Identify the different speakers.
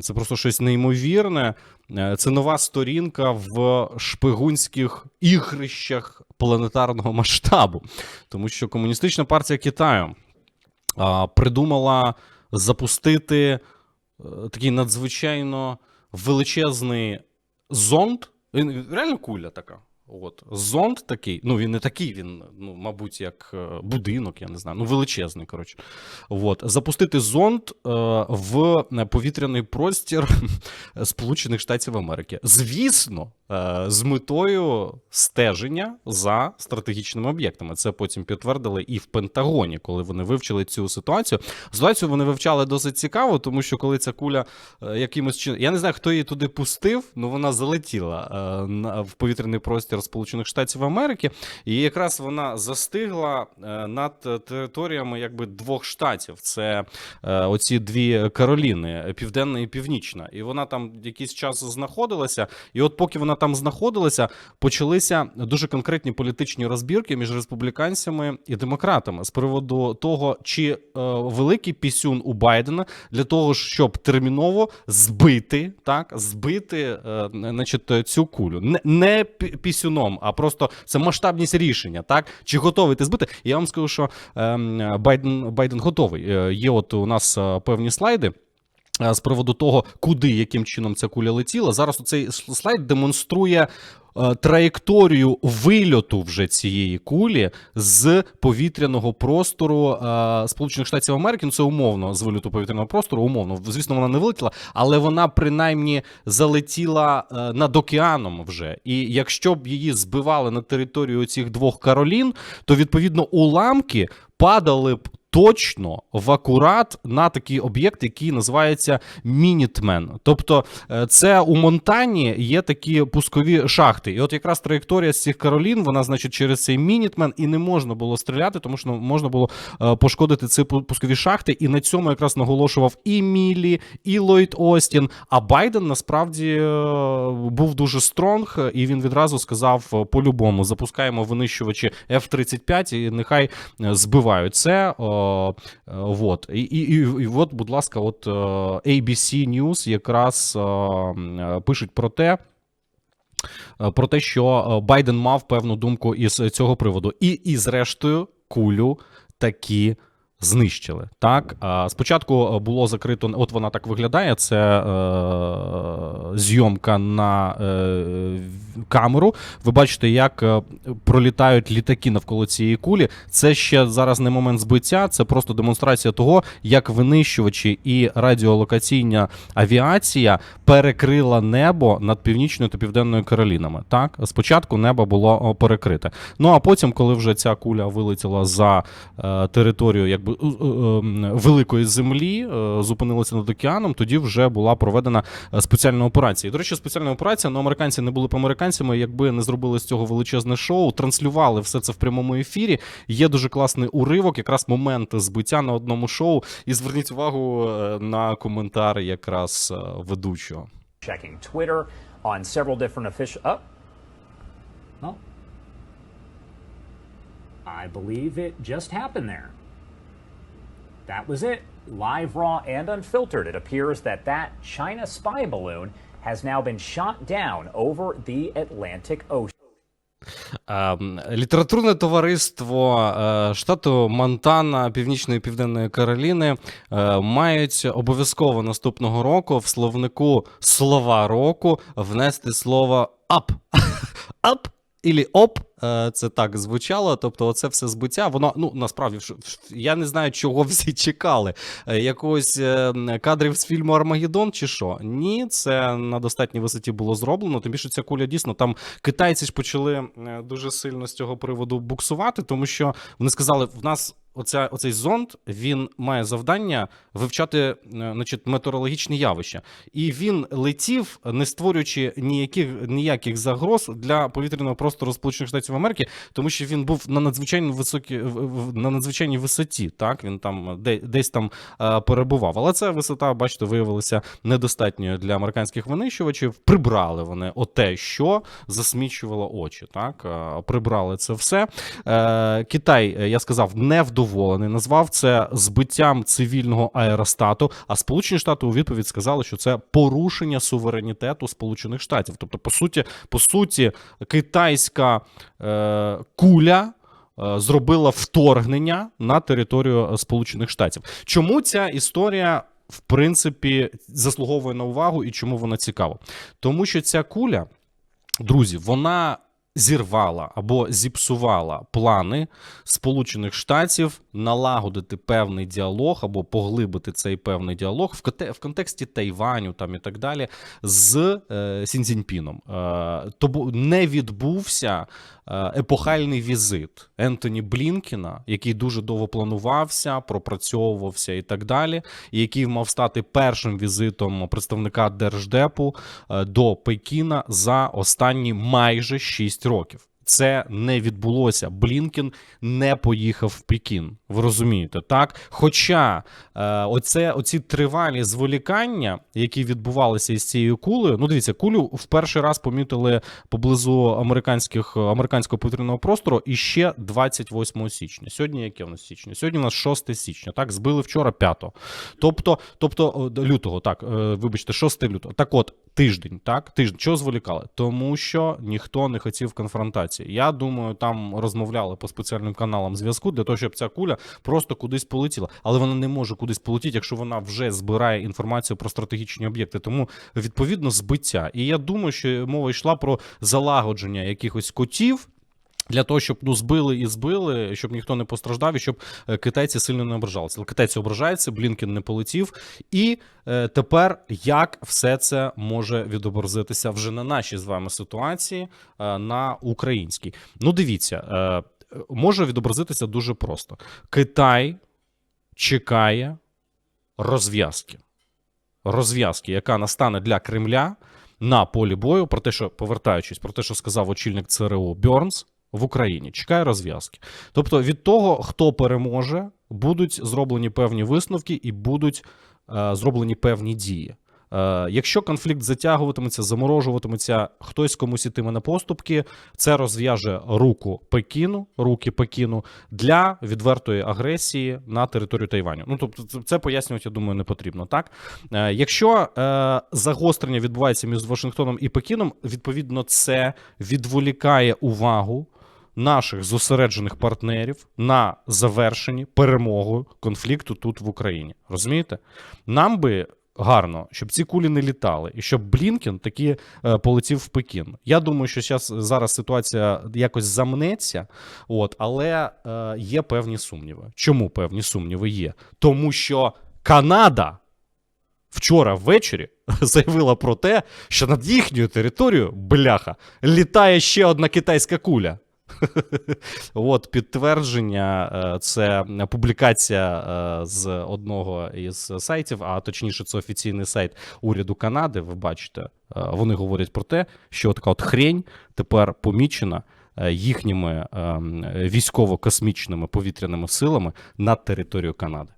Speaker 1: Це просто щось неймовірне. Е, Це нова сторінка в шпигунських ігрищах планетарного масштабу, тому що комуністична партія Китаю придумала запустити е, такий надзвичайно величезний зонд. Реально куля така. От зонд такий, ну він не такий, він, ну, мабуть, як е, будинок, я не знаю, ну величезний. Коротше. От. Запустити зонд е, в повітряний простір Сполучених Штатів Америки. Звісно, е, з метою стеження за стратегічними об'єктами. Це потім підтвердили і в Пентагоні, коли вони вивчили цю ситуацію. Ситуацію вони вивчали досить цікаво, тому що коли ця куля е, якимось чином. Я не знаю, хто її туди пустив, але вона залетіла е, в повітряний простір Сполучених Штатів Америки, і якраз вона застигла е, над територіями якби двох штатів. Це е, оці дві Кароліни, Південна і Північна. І вона там якийсь час знаходилася. І от поки вона там знаходилася, почалися дуже конкретні політичні розбірки між республіканцями і демократами з приводу того, чи е, великий пісюн у Байдена для того, щоб терміново збити, так, збити значить, цю кулю. Не, не пі- пісюном, а просто це масштабність рішення. Так? Чи готовий ти збити? Я вам скажу, що ем, Байден, Байден готовий. Е, Є от у нас е, певні слайди. Е, З приводу того, куди яким чином ця куля летіла. Зараз цей слайд демонструє е, траєкторію вильоту вже цієї кулі з повітряного простору е, Сполучених Штатів Америки. Ну це умовно з вильоту повітряного простору. Умовно, звісно, вона не вилетіла, але вона принаймні залетіла над океаном вже. І якщо б її збивали на територію цих двох Каролін, то відповідно уламки падали б. Точно в акурат на такий об'єкт, який називається Мінітмен. Тобто, е, це у Монтані є такі пускові шахти. І от якраз траєкторія з цих Каролін, вона, значить, через цей Мінітмен і не можна було стріляти, тому що можна було е, пошкодити ці пускові шахти. І на цьому якраз наголошував і Міллі, і Ллойд Остін. А Байден насправді е, був дуже стронг, і він відразу сказав: по-любому запускаємо винищувачі F-35 і нехай збивають це. Е, вот. І, і, і, от, будь ласка, от е, ABC News якраз е, е, пишуть про те. е, Про те, що е, Байден мав певну думку із цього приводу, і, і зрештою, кулю такі знищили. Так, спочатку е, було закрито, от вона так виглядає. Це е, зйомка на е, камеру. Ви бачите, як е, пролітають літаки навколо цієї кулі. Це ще зараз не момент збиття, це просто демонстрація того, як винищувачі і радіолокаційна авіація перекрила небо над північною та південною Каролінами. Так, спочатку небо було перекрите. Ну а потім, коли вже ця куля вилетіла за е, територію якби е, е, великої землі, е, зупинилася над океаном, тоді вже була проведена е, спеціальна операція. І, до речі, спеціальна операція, ну американці не були б американцями, якби не зробили з цього величезне шоу, транслювали все це в прямому ефірі. Є дуже класний уривок, якраз момент збиття на одному шоу. І зверніть увагу е, на коментар якраз е, ведучого.
Speaker 2: checking Twitter on several different official. Oh, well, I believe it just happened there. That was it. Live, raw, and unfiltered. It appears that that China spy balloon has now been shot down over the Atlantic Ocean.
Speaker 1: Ем, Літературне товариство е, штату Монтана, Північної Південної Кароліни е, мають обов'язково наступного року в словнику слова року внести слово ап. Ап ілі оп. Е, Це так звучало. Тобто, оце все збиття. Воно ну насправді я не знаю, чого всі чекали. Е, Якогось е, кадрів з фільму Армагеддон чи що? Ні, це на достатній висоті було зроблено. Тим більше ця куля дійсно там китайці ж почали дуже сильно з цього приводу буксувати, тому що вони сказали, в нас. Оця, оцей зонд він має завдання вивчати значить, метеорологічні явища, і він летів, не створюючи ніяких ніяких загроз для повітряного простору Сполучених Штатів Штатів Америки, тому що він був на надзвичайно високі в- в- на надзвичайній висоті. Так він там десь там е, перебував. Але ця висота, бачите, виявилася недостатньою для американських винищувачів. Прибрали вони оте, що засмічувало очі. Так Е, прибрали це все. Е, Китай, е, я сказав, невдоволений. Назвав це збиттям цивільного аеростату. А Сполучені Штати у відповідь сказали, що це порушення суверенітету Сполучених Штатів. Тобто, по суті, по суті, китайська е, куля. е, Зробила вторгнення на територію е, Сполучених Штатів. Чому ця історія в принципі заслуговує на увагу і чому вона цікава? Тому що ця куля, друзі, вона зірвала або зіпсувала плани Сполучених Штатів налагодити певний діалог або поглибити цей певний діалог в, в контексті Тайваню там і так далі з е, Сіньцзіньпіном. Е, тому не відбувся е, епохальний візит Ентоні Блінкіна, який дуже довго планувався, пропрацьовувався і так далі, і який мав стати першим візитом представника держдепу е, до Пекіна за останні майже 6 років. Це не відбулося. Блінкен не поїхав в Пекін. Ви розумієте, так? Хоча е, оце, оці тривалі зволікання, які відбувалися із цією кулею, ну дивіться, кулю в перший раз помітили поблизу американських американського повітряного простору і ще 28 січня. Сьогодні яке в нас січня? Сьогодні у нас 6 січня. Так, збили вчора 5. Тобто, тобто лютого, так, е, вибачте, 6 лютого. Так от, тиждень, так, тиждень. Чого зволікали? Тому що ніхто не хотів конфронтації. Я думаю, там розмовляли по спеціальним каналам зв'язку для того, щоб ця куля просто кудись полетіла. Але вона не може кудись полетіти, якщо вона вже збирає інформацію про стратегічні об'єкти. Тому відповідно збиття. І я думаю, що мова йшла про залагодження якихось котів. Для того, щоб ну збили і збили, щоб ніхто не постраждав, і щоб е, китайці сильно не ображалися. Китайці ображаються, Блінкен не полетів. І е, тепер як все це може відобразитися вже на нашій з вами ситуації, е, на українській? Ну, дивіться, е, може відобразитися дуже просто: Китай чекає розв'язки. Розв'язки, яка настане для Кремля на полі бою, про те, що повертаючись, про те, що сказав очільник ЦРУ Бьорнс в Україні, чекає розв'язки. Тобто від того, хто переможе, будуть зроблені певні висновки і будуть е, зроблені певні дії. Е, якщо конфлікт затягуватиметься, заморожуватиметься, хтось комусь ітиме на поступки, це розв'яже руку Пекіну, руки Пекіну для відвертої агресії на територію Тайваню. Ну тобто, це- пояснювати, я думаю, не потрібно. Так, Е, якщо е, загострення відбувається між Вашингтоном і Пекіном, відповідно, це відволікає увагу наших зосереджених партнерів на завершенні перемогою конфлікту тут в Україні. Розумієте? Нам би. Гарно, щоб ці кулі не літали, і щоб Блінкен таки е, полетів в Пекін. Я думаю, що зараз, зараз ситуація якось замнеться, от, але е, є певні сумніви. Чому певні сумніви є? Тому що Канада вчора ввечері заявила про те, що над їхньою територією, бляха, літає ще одна китайська куля. От підтвердження, е, це публікація е, з одного із сайтів, а точніше, це офіційний сайт уряду Канади. Ви бачите, е, вони говорять про те, що така от хрень тепер помічена їхніми ем, військово-космічними повітряними силами над територією Канади.